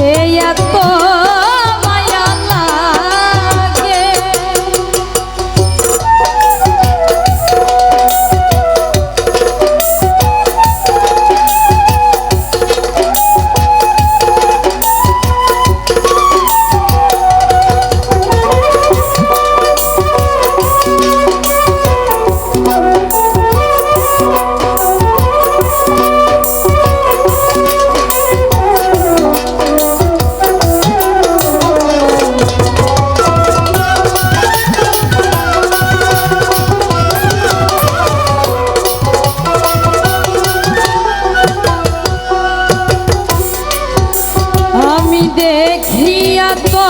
সে এক দেখিয়া তো